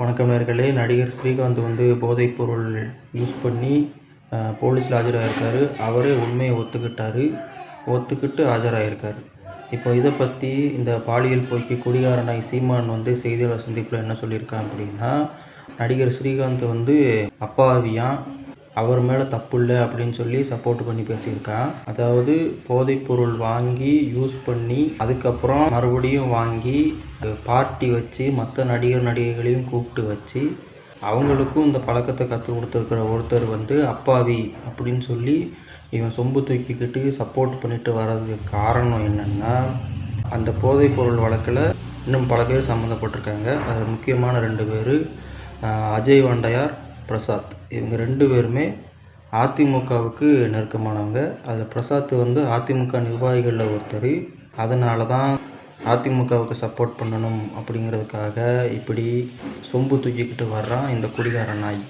வணக்கம் நேர்களே. நடிகர் ஸ்ரீகாந்த் வந்து போதைப்பொருள் யூஸ் பண்ணி போலீஸில் ஆஜராகிருக்காரு அவரே உண்மையை ஒத்துக்கிட்டார். ஒத்துக்கிட்டு ஆஜராகிருக்காரு இப்போ இதை பற்றி இந்த பாலியல் போய்க்கு குடிகாரனாய் சீமான் வந்து செய்தியாளர் சந்திப்பில் என்ன சொல்லியிருக்கான் அப்படின்னா நடிகர் ஸ்ரீகாந்த் வந்து அப்பாவியான் அவர் மேலே தப்பு இல்லை அப்படின்னு சொல்லி சப்போர்ட் பண்ணி பேசியிருக்கான். அதாவது போதைப்பொருள் வாங்கி யூஸ் பண்ணி அதுக்கப்புறம் மறுபடியும் வாங்கி பார்ட்டி வச்சு மற்ற நடிகர் நடிகைகளையும் கூப்பிட்டு வச்சு அவங்களுக்கும் இந்த பழக்கத்தை கற்றுக் கொடுத்துருக்கிற ஒருத்தர் வந்து அப்பாவி அப்படின்னு சொல்லி இவன் சொம்பு தூக்கிக்கிட்டு சப்போர்ட் பண்ணிட்டு வர்றதுக்கு காரணம் என்னென்னா அந்த போதைப்பொருள் வழக்கில் இன்னும் பல பேர் சம்மந்தப்பட்டிருக்காங்க. அதில் முக்கியமான ரெண்டு பேர் அஜய் வண்டையார் பிரசாத். இவங்க ரெண்டு பேருமே அதிமுகவுக்கு நெருக்கமானவங்க. அதில் பிரசாத் வந்து அதிமுக நிர்வாகிகளில் ஒருத்தர். அதனால தான் அதிமுகவுக்கு சப்போர்ட் பண்ணணும் அப்படிங்கிறதுக்காக இப்படி சொம்பு தூக்கிக்கிட்டு வர்றான் இந்த குடிகார நாய்.